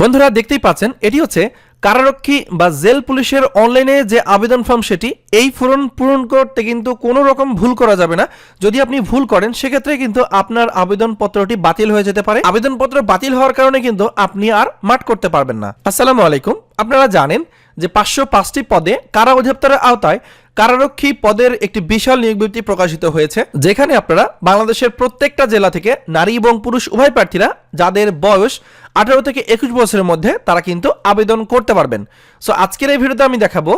বন্ধুরা দেখতেই পাচ্ছেন, এটি হচ্ছে কারারক্ষী বা জেল পুলিশের অনলাইনে যে আবেদন ফর্ম সেটি, এই পূরণ পূরণ করতে কিন্তু কোনো রকম ভুল করা যাবে না। যদি আপনি ভুল করেন, সেক্ষেত্রে কিন্তু আপনার আবেদনপত্রটি বাতিল হয়ে যেতে পারে। আবেদনপত্র বাতিল হওয়ার কারণে কিন্তু আপনি আর মাঠ করতে পারবেন না। আসসালামু আলাইকুম। আপনারা জানেন যে পাঁচশো পাঁচটি পদে কারা অধিদপ্তরের আওতায় কারারক্ষী পদের একটি বিশাল নিয়োগ বিজ্ঞপ্তি প্রকাশিত হয়েছে, যেখানে আপনারা বাংলাদেশের প্রত্যেকটা জেলা থেকে নারী এবং পুরুষ উভয় প্রার্থীরা, যাদের বয়স আঠারো থেকে একুশ বছরের মধ্যে তারা কিন্তু আবেদন করতে পারবেন। সো আজকের এই ভিডিওতে আমি দেখাবো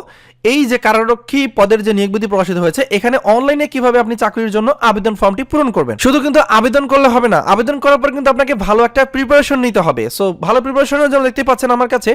এই যে কারারক্ষী পদের যে নিয়োগ বিধি প্রকাশিত হয়েছে, এখানে অনলাইনে কীভাবে আপনি চাকরির জন্য আবেদন ফর্মটি পূরণ করবেন। শুধু কিন্তু আবেদন করলে হবে না, আবেদন করার পর কিন্তু আপনাকে ভালো একটা প্রিপারেশন নিতে হবে। সো ভালো প্রিপারেশনের জন্য দেখতে পাচ্ছেন আমার কাছে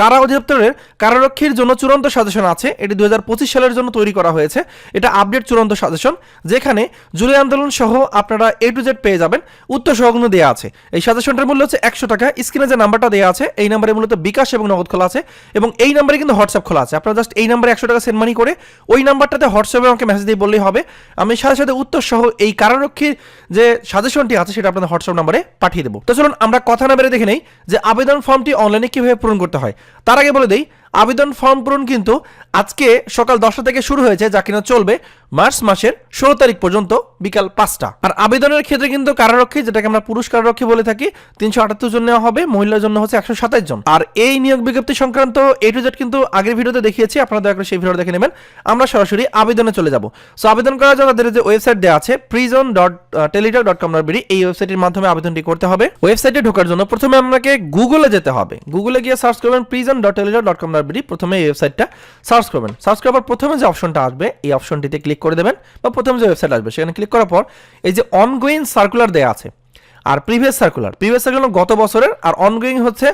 কারা অধিদপ্তরের কারারক্ষীর জন্য চূড়ান্ত সাজেশন আছে। এটি দুই হাজার পঁচিশ সালের জন্য তৈরি করা হয়েছে। এটা আপডেট চূড়ান্ত সাজেশন, যেখানে জুলাই আন্দোলন সহ আপনারা এ টু জেড পেয়ে যাবেন। উত্তর সহগুলো দেওয়া আছে। এই সাজেশনটার মূল্য হচ্ছে একশো টাকা। স্ক্রিনে যে নাম্বারটা দেওয়া আছে, এই নাম্বারে মূলত বিকাশ এবং নগদ খোলা আছে এবং এই নাম্বারে কিন্তু হোয়াটসঅ্যাপ খোলা আছে। আপনারা জাস্ট এই নাম্বারে একশো টাকা সেন্ড মানি করে ওই নাম্বারটাতে হোয়াটসঅ্যাপে আমাকে মেসেজ দিয়ে বললেই হবে। আমি সাথে সাথে উত্তর সহ এই কারারক্ষীর যে সাজেশনটি আছে, সেটা আপনাদের হোয়াটসঅ্যাপ নাম্বারে পাঠিয়ে দেবো। তো চলুন আমরা কথা না বেড়ে দেখে নেই যে আবেদন ফর্মটি অনলাইনে কীভাবে পূরণ করতে হয়। তার আগে বলে দেই আবেদন ফর্ম পূরণ কিন্তু আজকে সকাল দশটা থেকে শুরু হয়েছে, যা কিনা চলবে মার্চ মাসের ষোলো তারিখ পর্যন্ত বিকাল পাঁচটা। আর আবেদনের ক্ষেত্রে কিন্তু কারারক্ষী, যেটাকে আমরা পুরুষ কারারক্ষী বলে থাকি, তিনশো আটাত্তর জন নেওয়া হবে, মহিলার জন্য হচ্ছে একশো সাতাশ জন। আর এই নিয়োগ বিজ্ঞপ্তি সংক্রান্ত এ টু জেড কিন্তু আগের ভিডিওতে দেখিয়েছি, আপনারা দয়া করে সেই ভিডিও দেখে নেবেন। আমরা সরাসরি আবেদনে চলে যাব। সো আবেদন করার জন্য তাদের যে ওয়েবসাইট দেওয়া আছে prison dot teletalk dot com dot এই ওয়েবসাইটের মাধ্যমে আবেদনটি করতে হবে। ওয়েবসাইটে ঢোকার জন্য প্রথমে আপনাকে গুগলে যেতে হবে। গুগলে গিয়ে সার্চ করবেন prison dot teletalk dot com dot প্রথমে এই ওয়েবসাইটটা সার্চ করবেন। সার্চ করার পর প্রথমে যে অপশনটা আসবে, এই অপশনটিতে ক্লিক করে দেবেন বা প্রথমে যে ওয়েবসাইট আসবে, সেখানে ক্লিক করার পর এই যে অনগোয়িং সার্কুলার দেওয়া আছে, আর প্রিভিয়াস সার্কুলার প্রিভিয়াস সার্কুলার গত বছরের, আর অনগোয়িং হচ্ছে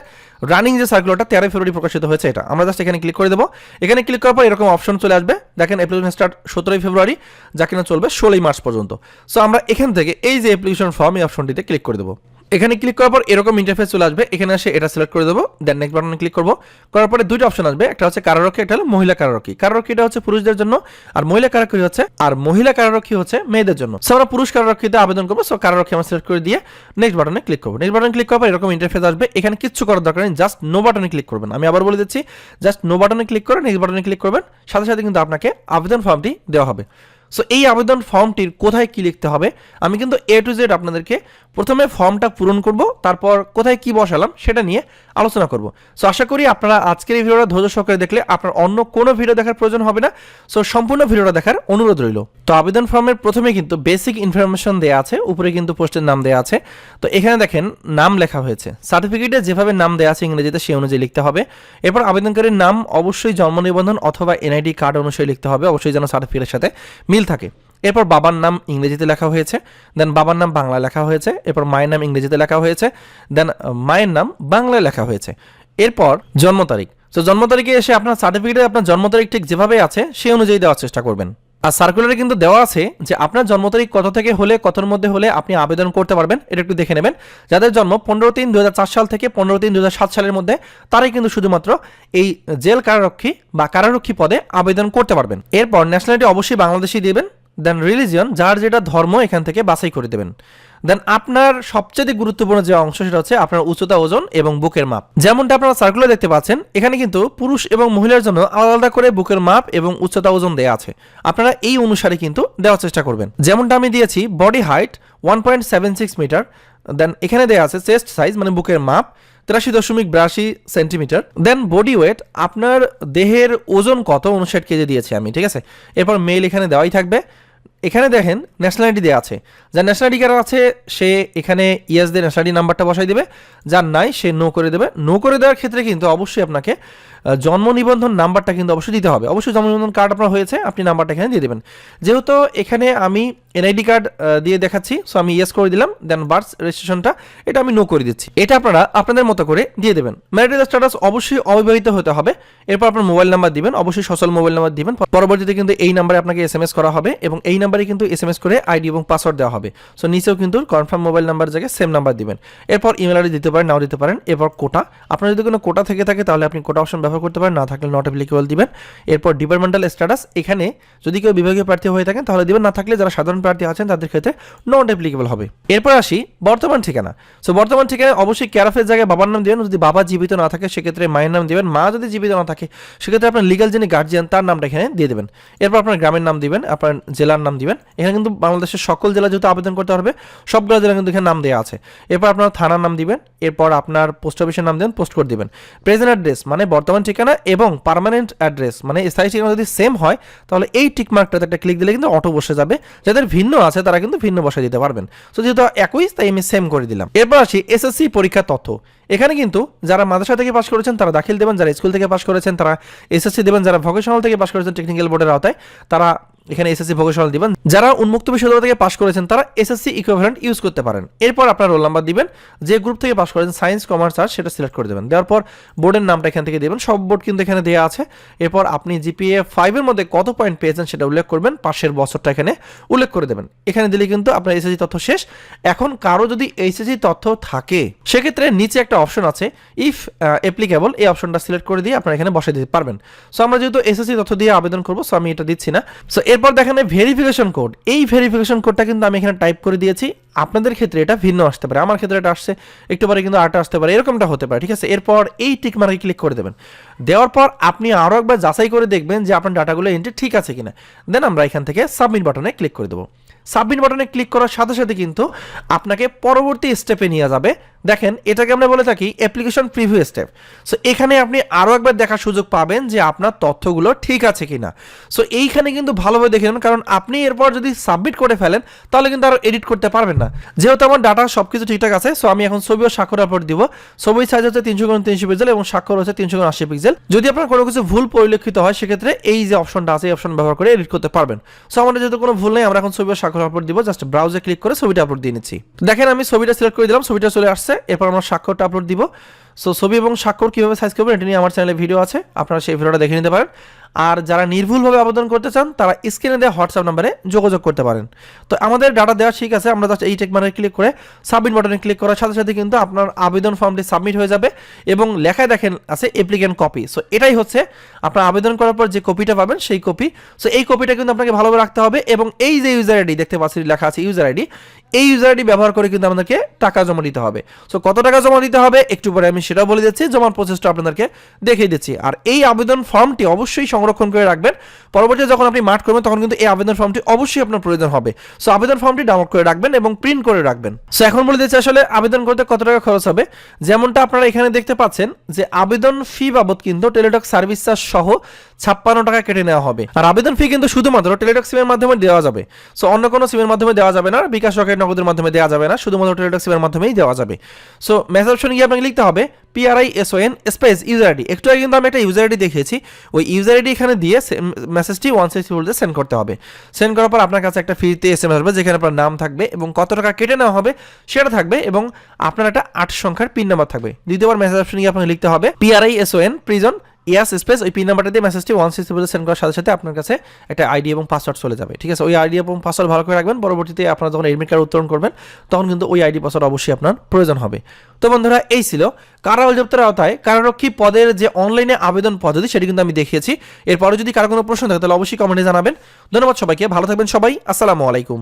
রানিং যে সার্কুলারটা তেরোই ফেব্রুয়ারি প্রকাশিত হয়েছে এটা। আমরা জাস্ট এখানে ক্লিক করে দেবো। এখানে ক্লিক করার পর এরকম অপশন চলে আসবে। দেখেন অ্যাপ্লিকেশন স্টার্ট সতেরোই ফেব্রুয়ারি, যা কিনা চলবে ষোলোই মার্চ পর্যন্ত। সো আমরা এখান থেকে এই যে অ্যাপ্লিকেশন ফর্ম এই অপশনটিতে ক্লিক করে দেবো। এখানে ক্লিক করার পর এরকম ইন্টারফেস চলে আসবে। এখানে এসে এটা সিলেক্ট করে দেবো দেন নেক্সট বাটনে ক্লিক করব। করার পরে দুইটা অপশন আসবে, একটা হচ্ছে কারারক্ষী, একটা হলো মহিলা কারারক্ষী। কারারক্ষীটা হচ্ছে পুরুষদের জন্য, আর মহিলা কারারক্ষী হচ্ছে, আর মহিলা কারারক্ষী হচ্ছে মেয়েদের জন্য। সো আমরা পুরুষ কারারক্ষীতে আবেদন করব সো কারারক্ষী আমরা সিলেক্ট করে দিয়ে নেক্সট বাটনে ক্লিক করব। নেক্সট বাটনে ক্লিক করার পর এরকম ইন্টারফেস আসবে, এখানে কিচ্ছু করার দরকার নেই জাস্ট নো বাটনে ক্লিক করবেন। আমি আবার বলে দিচ্ছি জাস্ট নো বাটনে ক্লিক করে নেক্সট বাটনে ক্লিক করবেন, সাথে সাথে কিন্তু আপনাকে আবেদন ফর্মটি দেওয়া হবে। সো এই আবেদন ফর্মটির কোথায় কি লিখতে হবে? আমি কিন্তু এ টু জেড আপনাদেরকে প্রথমে ফর্মটা পূরণ করব, তারপর কোথায় কি বসালাম সেটা নিয়ে আলোচনা করব। সো আশা করি আপনারা আজকের এই ভিডিওটা ধৈর্য সহকারে দেখলে আপনার অন্য কোনো ভিডিও দেখার প্রয়োজন হবে না। সো সম্পূর্ণ ভিডিওটা দেখার অনুরোধ রইল। তো আবেদন ফর্মের প্রথমে কিন্তু বেসিক ইনফরমেশন দেওয়া আছে, উপরে কিন্তু পোস্টের নাম দেওয়া আছে। তো এখানে দেখেন, নাম লেখা হয়েছে। সার্টিফিকেটে যেভাবে নাম দেওয়া আছে ইংরেজিতে সেই অনুযায়ী লিখতে হবে। এরপর আবেদনকারীর নাম অবশ্যই জন্ম নিবন্ধন অথবা এনআইডি কার্ড অনুসারে লিখতে হবে, অবশ্যই যেন সার্টিফিকেটের সাথে মিল থাকে। এরপর বাবার নাম ইংরেজিতে লেখা হয়েছে দেন বাবার নাম বাংলা লেখা হয়েছে, এরপর মায়ের নাম ইংরেজিতে লেখা হয়েছে দেন মায়ের নাম বাংলায় লেখা হয়েছে। এরপর জন্ম তারিখ। তো জন্ম তারিখে এসে আপনার সার্টিফিকেটে আপনার জন্ম তারিখ ঠিক যেভাবে আছে, সেই অনুযায়ী দেওয়ার চেষ্টা করবেন। আর সার্কুলারে কিন্তু দেওয়া আছে যে আপনার জন্ম তারিখ কত থেকে হলে, কতর মধ্যে হলে আপনি আবেদন করতে পারবেন। এটা একটু দেখে নেবেন। যাদের জন্ম পনেরো তিন দু সাল থেকে পনেরো তিন দু সালের মধ্যে, তারাই কিন্তু শুধুমাত্র এই জেল কারারক্ষী বা কারারক্ষী পদে আবেদন করতে পারবেন। এরপর ন্যাশনালিটি অবশ্যই বাংলাদেশি দেবেন দেন রিলিজিয়ন যার যেটা ধর্ম এখান থেকে বাছাই করে দেবেন। দেন আপনার সবচেয়ে গুরুত্বপূর্ণ যে অংশ সেটা হচ্ছে আপনার উচ্চতা, ওজন এবং বুকের মাপ। যেমনটা আপনারা সার্কুলার দেখতে পাচ্ছেন, এখানে কিন্তু পুরুষ এবং মহিলার জন্য আলাদা আলাদা করে বুকের মাপ এবং উচ্চতা, ওজন দেওয়া আছে। আপনারা এই অনুসারে কিন্তু দেওয়ার চেষ্টা করবেন। যেমনটা আমি দিয়েছি body height one point seven six metre then এখানে দেওয়া আছে চেস্ট সাইজ মানে বুকের মাপ তিরাশি দশমিক বিরাশি সেন্টিমিটার দেন বডি ওয়েট আপনার দেহের ওজন কত উনষাট কেজি দিয়েছি আমি, ঠিক আছে? এরপর মেল এখানে দেওয়াই থাকবে। এখানে দেখেন ন্যাশনালিটি দেওয়া আছে। যার ন্যাশনালিটি কার্ড আছে, সে এখানে ইয়াস দিয়ে ন্যাশনালিটি নাম্বারটা বসাই দেবে। যার নাই, সে নো করে দেবে। নো করে দেওয়ার ক্ষেত্রে কিন্তু অবশ্যই আপনাকে জন্ম নিবন্ধন নাম্বারটা কিন্তু অবশ্যই দিতে হবে। অবশ্যই জন্ম নিবন্ধন কার্ড আপনার হয়েছে, আপনি নাম্বারটা এখানে দিয়ে দেবেন। যেহেতু এখানে আমি এনআইডি কার্ড দিয়ে দেখাচ্ছি সো আমি ইয়েস করে দিলাম দেন বার্থ রেজিস্ট্রেশনটা এটা আমি নো করে দিচ্ছি। এটা আপনারা আপনাদের মতো করে দিয়ে দেবেন। ম্যারিটাল স্ট্যাটাস অবশ্যই অবিবাহিত হতে হবে। এরপর আপনার মোবাইল নাম্বার দিবেন, অবশ্যই সচল মোবাইল নাম্বার দিবেন। পরবর্তীতে কিন্তু এই নাম্বারে আপনাকে এস এম এস করা হবে এবং এই নাম্বারে কিন্তু এস এম এস করে আইডি এবং পাসওয়ার্ড দেওয়া হবে। সো নিচেও কিন্তু কনফার্ম মোবাইল নাম্বার জায়গায় সেম নাম্বার দিবেন। এরপর ইমেল আইডি দিতে পারেন, নাও দিতে পারেন। এরপর কোটা, আপনার যদি কোনো কোটা থেকে থাকে, তাহলে আপনি কোটা অপশন ব্যবহার করতে পারেন, না থাকলে নট অ্যাপ্লিকেবল দিবেন। এরপর ডিপার্টমেন্টাল স্ট্যাটাস এখানে যদি কেউ বিভাগীয় প্রার্থী হয়ে থাকেন, তাহলে দিবেন, না থাকলে যারা সাধারণ প্রার্থী আছেন, তাদের ক্ষেত্রে নট অ্যাপ্লিকেবল হবে। এরপর আসি বর্তমান ঠিকানা। সো বর্তমান ঠিকানায় অবশ্যই ক্যারাফের জায়গায় বাবার নাম দিবেন, যদি বাবা জীবিত না থাকে, সেক্ষেত্রে মায়ের নাম দিবেন। মা যদি জীবিত না থাকে, সেক্ষেত্রে আপনার লিগাল যিনি গার্জিয়ান তার নামটা এখানে দিয়ে দেবেন। এরপর আপনার গ্রামের নাম দিবেন, আপনার জেলার নাম দিবেন। এখানে কিন্তু বাংলাদেশের সকল জেলা যেহেতু আবেদন করতে পারবে সবগুলো জেলা কিন্তু এখানে নাম দেওয়া আছে। এরপর আপনার থানার নাম দিবেন, এরপর আপনার পোস্ট অফিসের নাম দেবেন পোস্ট করে দিবেন। প্রেজেন্ট অ্যাড্রেস মানে বর্তমান ঠিকানা এবং পার্মানেন্ট অ্যাড্রেস মানে স্থায়ী ঠিকানা যদি সেম হয়, তাহলে এই টিকমার্কটাতে একটা ক্লিক দিলে কিন্তু অটো বসে যাবে। যাদের ভিন্ন আছে, তারা কিন্তু ভিন্ন বসে দিতে পারবেন। তো যেহেতু একই, তাই আমি সেম করে দিলাম। এরপর আসি এসএসসি পরীক্ষা তথ্য। এখানে কিন্তু যারা মাদ্রাসা থেকে পাশ করেছেন, তারা দাখিল দেবেন, যারা স্কুল থেকে পাশ করেছেন, তারা এসএসসি দেবেন, যারা ভোকেশনাল থেকে পাশ করেছেন টেকনিক্যাল বোর্ডের আওতায়, তারা এখানে এসএসসি ভোকেশনাল দিবেন। যারা উন্মুক্ত বিশ্ববিদ্যালয় থেকে পাশ করেছেন, তারা এসএসসি ইকুইভ্যালেন্ট ইউজ করতে পারেন। এরপর আপনার রোল নাম্বার দিবেন। যে গ্রুপ থেকে পাশ করেছেন সায়েন্স কমার্স আর্টস সেটা সিলেক্ট করে দেবেন। দেওয়ার পর বোর্ডের নামটা এখান থেকে দেবেন। সব বোর্ড কিন্তু এখানে দেওয়া আছে। এরপর আপনি জিপিএ ফাইভের মধ্যে কত পয়েন্ট পেয়েছেন সেটা উল্লেখ করবেন। পাশের বছরটা এখানে উল্লেখ করে দেবেন। এখানে দিলে কিন্তু আপনার এসএসসি তথ্য শেষ। এখন কারও যদি এইচএসসি তথ্য থাকে, সেক্ষেত্রে নিচে একটা অপশন আছে। ইফ অ্যাপ্লিকেবল এই অপশনটা সিলেক্ট করে দিয়ে আপনারা এখানে বসে দিতে পারবেন। সো আমরা যেহেতু এসএসসি তথ্য দিয়ে আবেদন করব সো আমি এটা দিচ্ছি না। সো এরপর দেখেন ভেরিফিকেশন কোড এই ভেরিফিকেশন কোডটা কিন্তু আমি এখানে টাইপ করে দিয়েছি। আপনাদের ক্ষেত্রে এটা ভিন্ন আসতে পারে। আমার ক্ষেত্রে এটা আসছে, একটু পরে কিন্তু আরটা আসতে পারে। এরকমটা হতে পারে, ঠিক আছে? এরপর এই টিক মার্কে ক্লিক করে দেবেন। দেওয়ার পর আপনি আরও একবার যাচাই করে দেখবেন যে আপনার ডাটাগুলো এন্ট্রি ঠিক আছে কিনা। দেন আমরা এখান থেকে সাবমিট বাটনে ক্লিক করে দেবো। সাবমিট বাটনে ক্লিক করার সাথে সাথে কিন্তু আপনাকে পরবর্তী স্টেপে নিয়ে যাবে দেখেন, এটাকে আমরা বলে থাকি অ্যাপ্লিকেশন প্রিভিউ স্টেপ সো এখানে আপনি আরও একবার দেখার সুযোগ পাবেন যে আপনার তথ্যগুলো ঠিক আছে কিনা। সো এইখানে কিন্তু ভালোভাবে দেখে নেবেন, কারণ আপনি এরপর যদি সাবমিট করে ফেলেন, তাহলে কিন্তু আর এডিট করতে পারবেন না। যেহেতু আমার ডাটা সব কিছু ঠিকঠাক আছে সো আমি এখন ছবি ও স্বাক্ষর আপলোড দিব। ছবির সাইজ হচ্ছে তিনশো গুণ তিনশো পিক্সেল এবং স্বাক্ষর হচ্ছে তিনশো গুণ আশি পিক্সেল যদি আপনার কোনো কিছু ভুল পরিলক্ষিত হয়, সেক্ষেত্রে এই যে অপশনটা আছে, এই অপশন ব্যবহার করে এডিট করতে পারবেন। সো আমাদের যেহেতু কোনো ভুল নেই, আমরা এখন ছবি ও স্বাক্ষর আপলোড দিব। জাস্ট ব্রাউজে ক্লিক করে ছবিটা আপলোড দিয়ে নিচ্ছি। দেখেন, আমি ছবিটা সিলেক্ট করে দিলাম, ছবিটা চলে আসছে। এরপর আমরা স্বাক্ষরটা আপলোড দিব। সো ছবি এবং স্বাক্ষর কীভাবে সাইজ করবেন এটা নিয়ে আমার চ্যানেলে ভিডিও আছে, আপনারা সেই ভিডিওটা দেখে নিতে পারেন। আর যারা নির্ভুলভাবে আবেদন করতে চান, তারা স্ক্রিনে দেওয়া হোয়াটসঅ্যাপ নাম্বারে যোগাযোগ করতে পারেন। তো আমাদের ডাটা দেওয়া ঠিক আছে, আমরা জাস্ট এই টেক মানে ক্লিক করে সাবমিট বাটনে ক্লিক করার সাথে সাথে কিন্তু আপনার আবেদন ফর্মটি সাবমিট হয়ে যাবে এবং লেখায় দেখেন আছে অ্যাপ্লিকেন্ট কপি সো এটাই হচ্ছে আপনার আবেদন করার পর যে কপিটা পাবেন, সেই কপি সো এই কপিটা কিন্তু আপনাকে ভালোভাবে রাখতে হবে এবং এই যে ইউজার আইডি দেখতে পাচ্ছি লেখা আছে ইউজার আইডি এই ইউজার আইডি ব্যবহার করে কিন্তু আমাদেরকে টাকা জমা দিতে হবে। সো কত টাকা জমা দিতে হবে, একটু পরে আমি সেটাও বলে দিচ্ছি, জমার প্রসেসটা আপনাদেরকে দেখিয়ে দিচ্ছি। আর এই আবেদন ফর্মটি অবশ্যই সংরক্ষণ করে রাখবেন। পরবর্তীতে যখন আপনি মাঠ করবেন, তখন কিন্তু এই আবেদন ফর্মটি অবশ্যই আপনার প্রয়োজন হবে। সো আবেদন ফর্মটি ডাউনলোড করে রাখবেন এবং প্রিন্ট করে রাখবেন। সো এখন বলে দিচ্ছি আসলে আবেদন করতে কত টাকা খরচ হবে? যেমনটা আপনারা এখানে দেখতে পাচ্ছেন যে আবেদন ফি বাবদ কিন্তু টেলিটক সার্ভিস চার্জ সহ ছাপ্পান্ন টাকা কেটে নেওয়া হবে। আর আবেদন ফি কিন্তু শুধুমাত্র টেলিটক সিমের মাধ্যমে দেওয়া যাবে। সো অন্য কোনো সিমের মাধ্যমে দেওয়া যাবে না বিকাশ রকেট নগদের মাধ্যমে দেওয়া যাবে না, শুধুমাত্র টেলিটক সিমের মাধ্যমেই দেওয়া যাবে। সো মেসেজ অপশনে গিয়ে আপনাকে লিখতে হবে PRI S N space user ID একটু আগে কিন্তু আমি একটা ইউজার আইডি দেখিয়েছি। ওই ইউজার আইডি এখানে দিয়ে মেসেজটি ওয়ান সিক্সটি ভোল্টে সেন্ড করতে হবে। সেন্ড করার পর আপনার কাছে একটা ফ্রিতে এস এম আসবে, যেখানে আপনার নাম থাকবে এবং কত টাকা কেটে নেওয়া হবে সেটা থাকবে এবং আপনার একটা আট সংখ্যার পিন নাম্বার থাকবে। দ্বিতীয়বার মেসেজ অপশনে গিয়ে আপনাকে লিখতে হবে। পিআরআই এস এন প্রিজন ইয়াস স্পেস ওই পিন নাম্বারটা দিয়ে মেসেজটি ওয়ান সিক্সটি বলে সেন্ড করার সাথে সাথে আপনার কাছে একটা আইডি এবং পাসওয়ার্ড চলে যাবে, ঠিক আছে? ওই আইডি এবং পাসওয়ার্ড ভালো করে রাখবেন, পরবর্তীতে আপনারা যখন এডমিট কার্ড উত্তরণ করবেন, তখন কিন্তু ওই আইডি পাসওয়ার্ড অবশ্যই আপনার প্রয়োজন হবে। তো বন্ধুরা, এই ছিল কারা অধিদপ্তরের আওতায় কারারক্ষী পদের যে অনলাইনে আবেদন পদ্ধতি, সেটি কিন্তু আমি দেখিয়েছি। এরপরে যদি কারও কোনো প্রশ্ন থাকে, তাহলে অবশ্যই কমেন্টে জানাবেন। ধন্যবাদ সবাইকে, ভালো থাকবেন সবাই, আসসালামু আলাইকুম।